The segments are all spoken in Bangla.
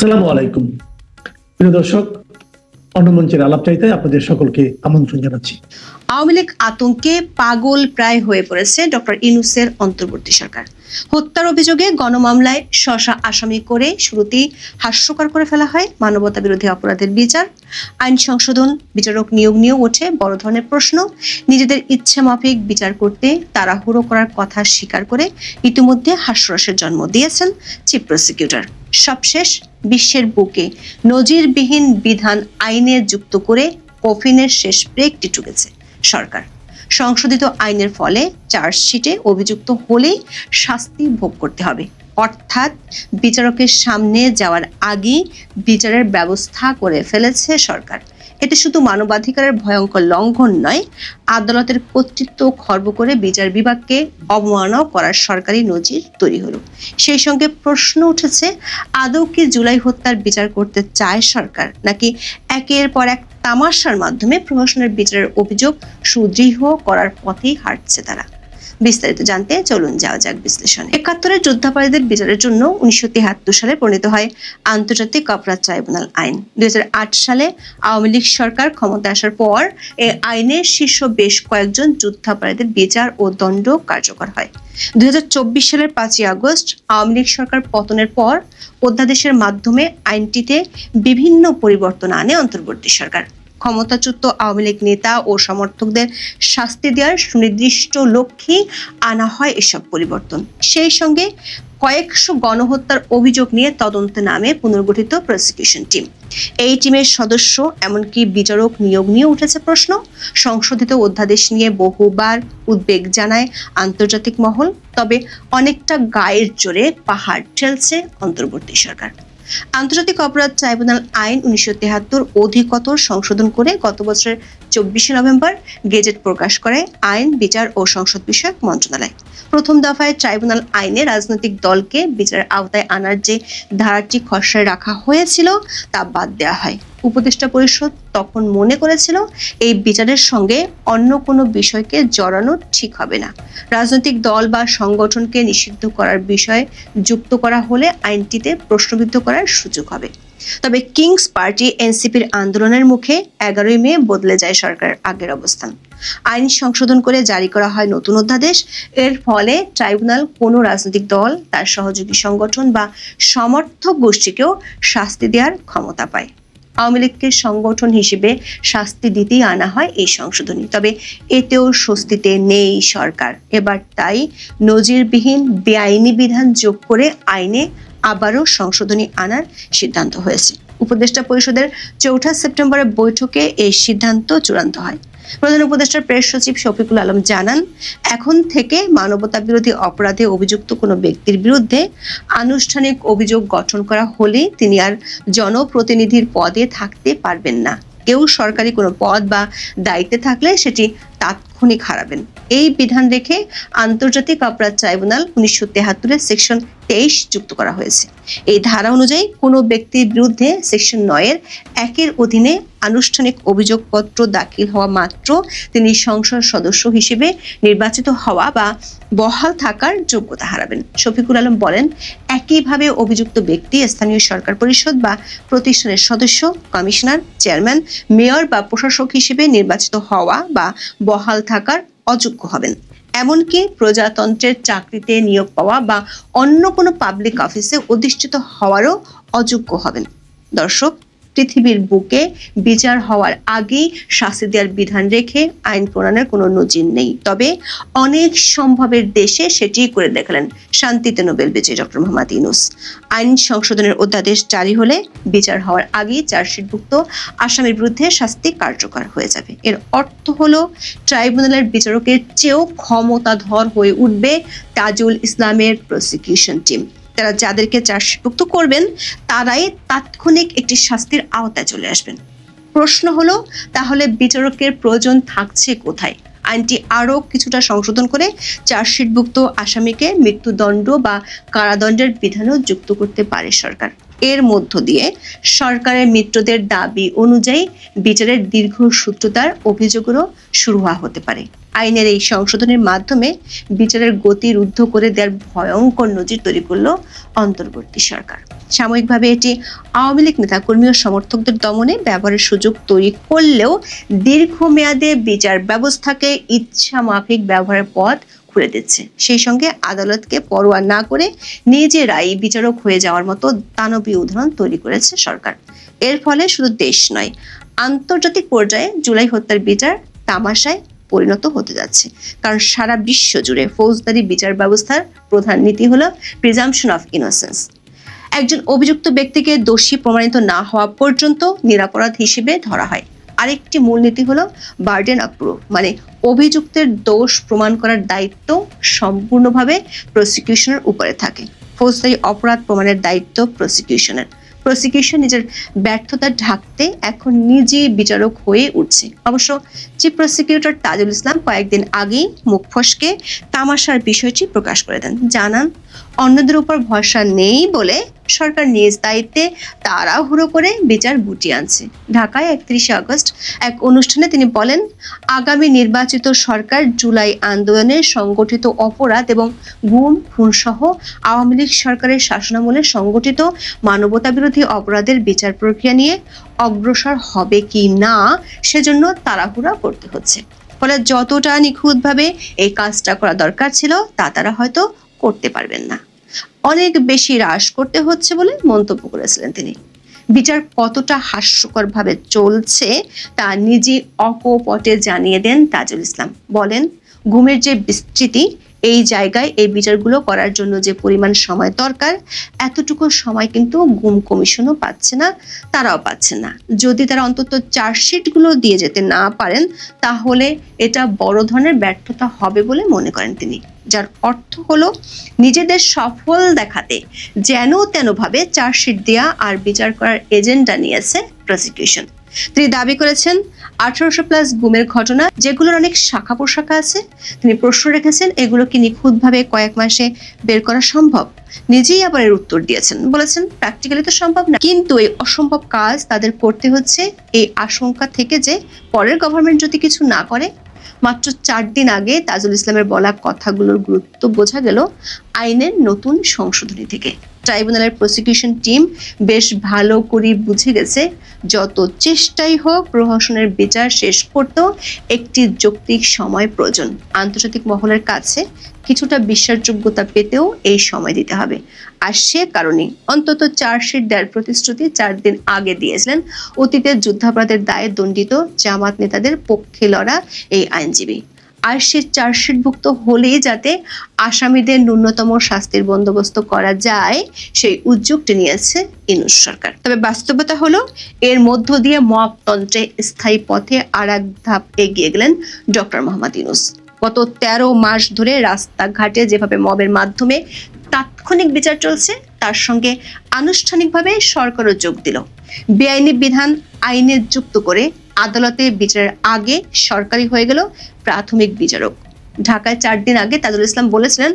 আসসালামু আলাইকুম। প্রিয় দর্শক অন্য মঞ্চের আলাপ চাইতে আপনাদের সকলকে আমন্ত্রণ জানাচ্ছি। আওয়ামী লীগ আতঙ্কে পাগল প্রায় হয়ে পড়েছে ডক্টর ইনুসের অন্তর্বর্তী সরকার। হত্যার অভিযোগে গণমামলায় শশা আসামি করে শুরুতেই হাস্যকর করে ফেলা হয় মানবতা বিরোধী অপরাধের বিচার। আইন সংশোধন, বিচারক নিয়োগ নিয়েও ওঠে বড় ধরনের প্রশ্ন। নিজেদের ইচ্ছে মাফিক বিচার করতে তাড়াহুড়ো করার কথা স্বীকার করে ইতিমধ্যে হাস্যরসের জন্ম দিয়েছেন চিফ প্রসিকিউটর। সবশেষ বিশ্বের বুকে নজিরবিহীন বিধান আইনে যুক্ত করে কফিনের শেষ ব্রেকটি টুকেছে সরকার। সংশোধিত আইনের ফলে চার্জশিটে অভিযুক্ত হলেই শাস্তি ভোগ করতে হবে। অর্থাৎ বিচারকের সামনে যাওয়ার আগেই বিচারের ব্যবস্থা করে ফেলেছে সরকার। এতে শুধু মানবাধিকারের ভয়ঙ্কর লঙ্ঘন নয়, আদালতের কর্তৃত্ব খর্ব করে বিচার বিভাগকে অবমাননাও করার সরকারি নজির তৈরি হলো। সেই সঙ্গে প্রশ্ন উঠেছে, আদৌ কি জুলাই হত্যার বিচার করতে চায় সরকার? নাকি একের পর এক তামাশার মাধ্যমে প্রহসনের বিচারের অভিযোগ সুদৃঢ় করার পথেই হাঁটছে তারা? বিস্তারিত জানতে চলুন যাওয়া যাক বিশ্লেষণ। একাত্তরের যোদ্ধাপারীদের বিচারের জন্য উনিশশো তিয়াত্তর সালে প্রণীত হয় আন্তর্জাতিক অপরাধ ট্রাইব্যুনাল আইন। দুই সালে আওয়ামী লীগ সরকার ক্ষমতায় আসার পর এই আইনের শীর্ষ বেশ কয়েকজন যুদ্ধাপরাধীদের বিচার ও দণ্ড কার্যকর হয়। দুই হাজার চব্বিশ সালের পাঁচই আগস্ট আওয়ামী লীগ সরকার পতনের পর অধ্যাদেশের মাধ্যমে আইনটিতে বিভিন্ন পরিবর্তন আনে অন্তর্বর্তী সরকার। ক্ষমতাচ্যুত আওয়ামী লীগ নেতা ও সমর্থকদের শাস্তি দেওয়ার সুনির্দিষ্ট লক্ষ্যে আনা হয় এসব পরিবর্তন। সেই সঙ্গে কয়েকশো গণহত্যার অভিযোগ নিয়ে তদন্তে নামে পুনর্গঠিত প্রসিকিউশন টিম এই টিমের সদস্য, এমনকি বিচারক নিয়োগ নিয়ে উঠেছে প্রশ্ন। সংশোধিত অধ্যাদেশ নিয়ে বহুবার উদ্বেগ জানায় আন্তর্জাতিক মহল, তবে অনেকটা গায়ের জোরে পাহাড় ঠেলছে অন্তর্বর্তী সরকার। আন্তর্জাতিক অপরাধ ট্রাইব্যুনাল আইন উনিশশো তেহাত্তর অধিকতর সংশোধন করে গত বছরের চব্বিশে নভেম্বর গেজেট প্রকাশ করে আইন, বিচার ও সংসদ বিষয়ক মন্ত্রণালয়। প্রথম দফায় ট্রাইব্যুনাল আইনে রাজনৈতিক দলকে বিচারের আওতায় আনার যে ধারাটি খসড়ায় রাখা হয়েছিল, তা বাদ দেওয়া হয়। উপদেষ্টা পরিষদ তখন মনে করেছিল, এই বিচারের সঙ্গে অন্য কোনো বিষয়কে জড়ানো ঠিক হবে না। রাজনৈতিক দল বা সংগঠনকে নিষিদ্ধ করার বিষয়ে যুক্ত করা হলে আইনটিতে প্রশ্নবিদ্ধ করার সুযোগ হবে। তবে কিংস পার্টি এনসিপির আন্দোলনের মুখে এগারোই মে বদলে যায় সরকারের আগের অবস্থান। আইন সংশোধন করে জারি করা হয় নতুন অধ্যাদেশ। এর ফলে ট্রাইব্যুনাল কোনো রাজনৈতিক দল, তার সহযোগী সংগঠন বা সমর্থক গোষ্ঠীকেও শাস্তি দেওয়ার ক্ষমতা পায়। আওয়ামী লীগকে সংগঠন হিসেবে শাস্তি দিতেই আনা হয় এই সংশোধনী। তবে এতেও স্বস্তিতে নেই সরকার। এবার তাই নজিরবিহীন বেআইনি বিধান যোগ করে আইনে আবারও সংশোধনী আনার সিদ্ধান্ত হয়েছে। উপদেষ্টা পরিষদের চৌঠা সেপ্টেম্বরের বৈঠকে এই সিদ্ধান্ত চূড়ান্ত হয়। প্রধান উপদেষ্টার প্রেস সচিব শফিকুল আলম জানান, এখন থেকে মানবতা বিরোধী অপরাধে অভিযুক্ত কোনো ব্যক্তির বিরুদ্ধে আনুষ্ঠানিক অভিযোগ গঠন করা হলে তিনি আর জনপ্রতিনিধির পদে থাকতে পারবেন না। কেউ সরকারি কোনো পদ বা দায়িত্বে থাকলে সেটি তাৎক্ষণিক হারাবেন। এই বিধান রেখে আন্তর্জাতিক অপরাধ ট্রাইব্যুনাল উনিশশো তেহাত্তরের সেকশন তেইশ যুক্ত করা হয়েছে। এই ধারা অনুযায়ী কোনো ব্যক্তির বিরুদ্ধে সেকশন নয়ের একের অধীনে আনুষ্ঠানিক অভিযোগপত্র দাখিল হওয়া মাত্র তিনি সংসদ সদস্য হিসেবে নির্বাচিত হওয়া বা বহাল থাকার যোগ্যতা হারাবেন। শফিকুল আলম বলেন, একইভাবে অভিযুক্ত ব্যক্তি স্থানীয় সরকার পরিষদ বা প্রতিষ্ঠানের সদস্য, কমিশনার, চেয়ারম্যান, মেয়র বা প্রশাসক হিসেবে নির্বাচিত হওয়া বা বহাল থাকার অযোগ্য হবেন। এমনকি প্রজাতন্ত্রের চাকরিতে নিয়োগ পাওয়া বা অন্য কোনো পাবলিক অফিসে অধিষ্ঠিত হওয়ারও অযোগ্য হবেন। দর্শক পৃথিবীর বুকে বিচার হওয়ার আগেই শাস্তি দেওয়ার বিধান রেখে আইন প্রণয়নের কোনো নজির নেই। তবে অনেক সম্ভবের দেশে সেটি করে দেখালেন শান্তিতে নোবেল বিজয়ী ডক্টর মোহাম্মদ ইউনুস। আইন সংশোধনের অধ্যাদেশ জারি হলে বিচার হওয়ার আগেই চার্জশিটভুক্ত আসামির বিরুদ্ধে শাস্তি কার্যকর হয়ে যাবে। এর অর্থ হলো, ট্রাইব্যুনালের বিচারকের চেয়েও ক্ষমতাধর হয়ে উঠবে তাজুল ইসলামের প্রসিকিউশন টিম তারা যাদেরকে চার্জশিটভুক্ত করবেন, তারাই তাৎক্ষণিক একটি শাস্তির আওতায় চলে আসবেন। প্রশ্ন হলো, তাহলে বিচারকের প্রয়োজন থাকছে কোথায়? আইনটি আরও কিছুটা সংশোধন করে চার্জশিটভুক্ত আসামিকে মৃত্যুদণ্ড বা কারাদণ্ডের বিধানও যুক্ত করতে পারে সরকার। এর মধ্য দিয়ে সরকারের মিত্রদের দাবি অনুযায়ী বিচারের দীর্ঘ সূত্রতার অভিযোগেরও শুরু হওয়া হতে পারে। আইনের এই সংশোধনের মাধ্যমে বিচারের গতি রুদ্ধ করে দেওয়ার ভয়ঙ্কর নজির তৈরি করল অন্তর্বর্তী সরকার। সাময়িকভাবে এটি আওয়ামী লীগ নেতাকর্মী ও সমর্থকদের দমনে ব্যবহারের সুযোগ তৈরি করলেও দীর্ঘমেয়াদে বিচার ব্যবস্থাকে ইচ্ছা মাফিক ব্যবহারের পথ খুলে দিচ্ছে। সেই সঙ্গে আদালতকে পরোয়া না করে নিজেরাই বিচারক হয়ে যাওয়ার মতো দানবীয় উদাহরণ তৈরি করেছে সরকার। এর ফলে শুধু দেশ নয়, আন্তর্জাতিক পর্যায়ে জুলাই হত্যার বিচার তামাশায় পরিণত হতে যাচ্ছে। কারণ সারা বিশ্ব জুড়ে ফৌজদারি বিচার ব্যবস্থার প্রধান নীতি হলো প্রিজাম্পশন অফ ইনোসেন্স একজন অভিযুক্ত ব্যক্তিকে দোষী প্রমাণিত না হওয়া পর্যন্ত নিরাপরাধ হিসেবে ধরা হয়। আরেকটি মূলনীতি হলো বার্ডেন অফ প্রুফ মানে অভিযুক্তের দোষ প্রমাণ করার দায়িত্ব সম্পূর্ণভাবে প্রসিকিউশনের উপরে থাকে। ফৌজদারি অপরাধ প্রমাণের দায়িত্ব প্রসিকিউশনের প্রসিকিউশন নিজের ব্যর্থতা ঢাকতে এখন নিজেই বিচারক হয়ে উঠছে। অবশ্য চিফ প্রসিকিউটর তাজুল ইসলাম কয়েকদিন আগেই মুখ ফসকে তামাশার বিষয়টি প্রকাশ করে দেন। জানান অন্যদের উপর ভরসা নেই বলে সরকার নিজ দায়িত্বে তাড়াহুড়ো করে বিচার গুটিয়ে আনছে। ঢাকায় একত্রিশে আগস্ট এক অনুষ্ঠানে তিনি বলেন, আগামী নির্বাচিত সরকার জুলাই আন্দোলনে সংগঠিত অপরাধ এবং গুম, খুন সহ আওয়ামী লীগ সরকারের শাসনামলে সংগঠিত মানবতা বিরোধী অপরাধের বিচার প্রক্রিয়া নিয়ে অগ্রসর হবে কি না সেজন্য তাড়াহুড়া করতে হচ্ছে। ফলে যতটা নিখুঁতভাবে এই কাজটা করা দরকার ছিল, তা তারা হয়তো করতে পারবেন না। অনেক বেশি হ্রাস করতে হচ্ছে বলে মন্তব্য করেছিলেন তিনি। বিচার কতটা হাস্যকরভাবে চলছে তা নিজে অকপটে জানিয়ে দেন তাজুল ইসলাম। বলেন, ঘুমের যে বিস্তৃতি এই জায়গায় এই বিচারগুলো করার জন্য যে পরিমাণ সময় দরকার, এতটুকু সময় কিন্তু গুম কমিশনও পাচ্ছে না, তারাও পাচ্ছে না। যদি তারা অন্তত চার্জশিটগুলো দিয়ে যেতে না পারেন, তাহলে এটা বড় ধরনের ব্যর্থতা হবে বলে মনে করেন তিনি। যার অর্থ হলো, নিজেদের সফল দেখাতে যেন তেনভাবে চার্জশিট দেয়া আর বিচার করার এজেন্ডা নিয়েছে প্রসিকিউশন তিনি দাবি করেছেন, আঠারোশো প্লাস গুমের ঘটনা, যেগুলোর অনেক শাখা প্রশাখা আছে, তিনি প্রশ্ন রেখেছেন এগুলো কি নিখুঁতভাবে কয়েক মাসে বের করা সম্ভব? নিজেই আবার এর উত্তর দিয়েছেন। বলেছেন, প্র্যাকটিক্যালি তো সম্ভব না। কিন্তু এই অসম্ভব কাজ তাদের করতে হচ্ছে, এই আশঙ্কা থেকে যে পরের গভর্নমেন্ট যদি কিছু না করে। মাত্র চার দিন আগে তাজুল ইসলামের বলা কথাগুলোর গুরুত্ব বোঝা গেল আইনের নতুন সংশোধনী থেকে। ট্রাইব্যুনালের প্রসিকিউশন টিম বেশ ভালো করে বুঝে গেছে যত চেষ্টাই হোক প্রহসনের বিচার শেষ করতেও একটি যৌক্তিক সময় প্রয়োজন। আন্তর্জাতিক মহলের কাছে কিছুটা বিশ্বাসযোগ্যতা পেতেও এই সময় দিতে হবে। আর সে কারণে অন্তত চার্জশিট দেওয়ার প্রতিশ্রুতি চার দিন আগে দিয়েছিলেন অতীতের যুদ্ধাপরাধের দায়ে দণ্ডিত জামাত নেতাদের পক্ষে লড়া এই আইনজীবী। আর সে চার্জশিটভুক্ত হলেই যাতে আসামিদের ন্যূনতম শাস্তির বন্দোবস্ত করা যায়, সেই উদ্যোগটি নিয়েছে ইনুস সরকার। তবে বাস্তবতা হলো, এর মধ্য দিয়ে মপতন্ত্রে স্থায়ী পথে আর এক ধাপ এগিয়ে গেলেন ডক্টর মোহাম্মদ ইনুস। গত তেরো মাস ধরে রাস্তাঘাটে যেভাবে মবের মাধ্যমে তাৎক্ষণিক বিচার চলছে, তার সঙ্গে আনুষ্ঠানিকভাবে সরকারও যোগ দিল। বেআইনি বিধান আইনে যুক্ত করে আদালতে বিচারের আগে সরকারি হয়ে গেল প্রাথমিক বিচারক। ঢাকায় চার দিন আগে তাজুল ইসলাম বলেছিলেন,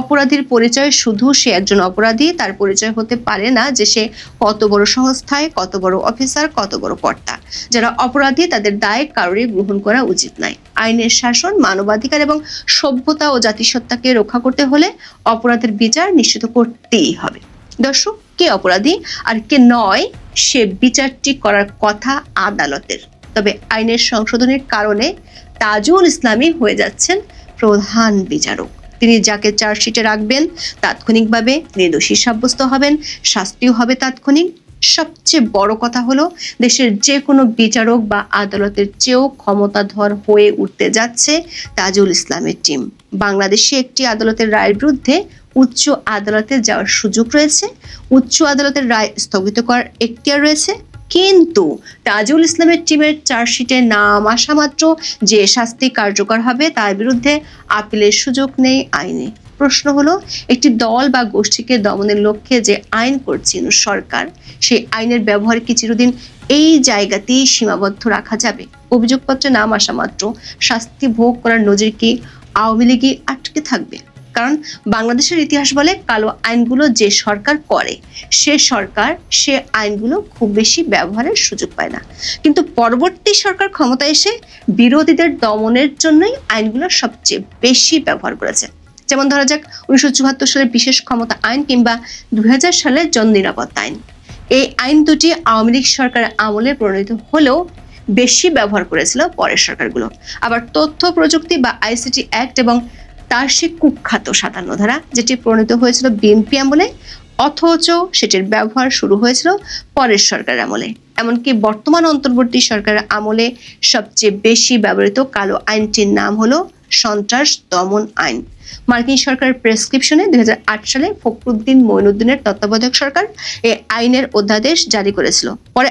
অপরাধীর পরিচয় শুধু সে একজন অপরাধী, তার পরিচয় হতে পারে না যে সে কত বড় সংস্থায়, কত বড় অফিসার, কত বড় কর্তা। যারা অপরাধী, তাদের দায় কারোরই গ্রহণ করা উচিত নয়। আইনের শাসন, মানবাধিকার এবং সভ্যতা ও জাতিসত্তাকে রক্ষা করতে হলে অপরাধের বিচার নিশ্চিত করতেই হবে। দর্শক, কে অপরাধী আর কে নয়, সে বিচারটি করার কথা আদালতের। তবে আইনের সংশোধনের কারণে তাজুল ইসলামী হয়ে যাচ্ছেন প্রধান বিচারক। তিনি যাকে চার্জশিটে রাখবেন, তাৎক্ষণিকভাবে নির্দোষী সাব্যস্ত হবেন, শাস্তিও হবে তাৎক্ষণিক। সবচেয়ে বড় কথা হলো, দেশের যে কোনো বিচারক বা আদালতের চেয়েও ক্ষমতাধর হয়ে উঠতে যাচ্ছে তাজুল ইসলামের টিম। বাংলাদেশে একটি আদালতের রায়ের বিরুদ্ধে উচ্চ আদালতে যাওয়ার সুযোগ রয়েছে। উচ্চ আদালতের রায় স্থগিত করার এখতিয়ার রয়েছে। কিন্তু তাজুল ইসলামের টিমের চার্জশিটে নাম আসা মাত্র যে শাস্তি কার্যকর হবে তার বিরুদ্ধে আপিলের সুযোগ নেই আইনে। প্রশ্ন হলো, একটি দল বা গোষ্ঠীকে দমনের লক্ষ্যে যে আইন করছে সরকার, সেই আইনের ব্যবহার কি চিরদিন এই জায়গাতেই সীমাবদ্ধ রাখা যাবে? অভিযোগপত্রে নাম আসা মাত্র, শাস্তি ভোগ করার নজির কি আওয়ামী লীগই আটকে থাকবে? কারণ বাংলাদেশের ইতিহাস বলে কালো আইনগুলো যে সরকার করে, সে সরকার সে আইনগুলো খুব বেশি ব্যবহারের সুযোগ পায় না। কিন্তু পরবর্তী সরকার ক্ষমতায় এসে বিরোধীদের দমনের জন্যই আইনগুলো সবচেয়ে বেশি ব্যবহার করেছে। যেমন ধরা যাক, উনিশশো চুয়াত্তর সালের বিশেষ ক্ষমতা আইন কিংবা দুই হাজার সালের জন নিরাপত্তা আইন। এই আইন দুটি আওয়ামী লীগ সরকারের আমলে প্রণীত হলেও বেশি ব্যবহার করেছিল পরের সরকারগুলো। আবার তথ্য প্রযুক্তি বা আইসিটি অ্যাক্ট এবং তার সে কুখ্যাত সাতান্ন ধারা, যেটি প্রণীত হয়েছিল বিএনপি আমলে, অথচ সেটির ব্যবহার শুরু হয়েছিল পরের সরকারের আমলে। এমনকি বর্তমান অন্তর্বর্তী সরকারের আমলে সবচেয়ে বেশি ব্যবহৃত কালো আইনটির নাম হলো সন্ত্রাস দমন আইন। মার্কিন সরকারের প্রেসক্রিপশনে দুই হাজার আট সালে ফখরুদ্দিন মঈনুদ্দিনের তত্ত্বাবধায়ক সরকার এই আইনের অধ্যাদেশ জারি করেছিল। পরে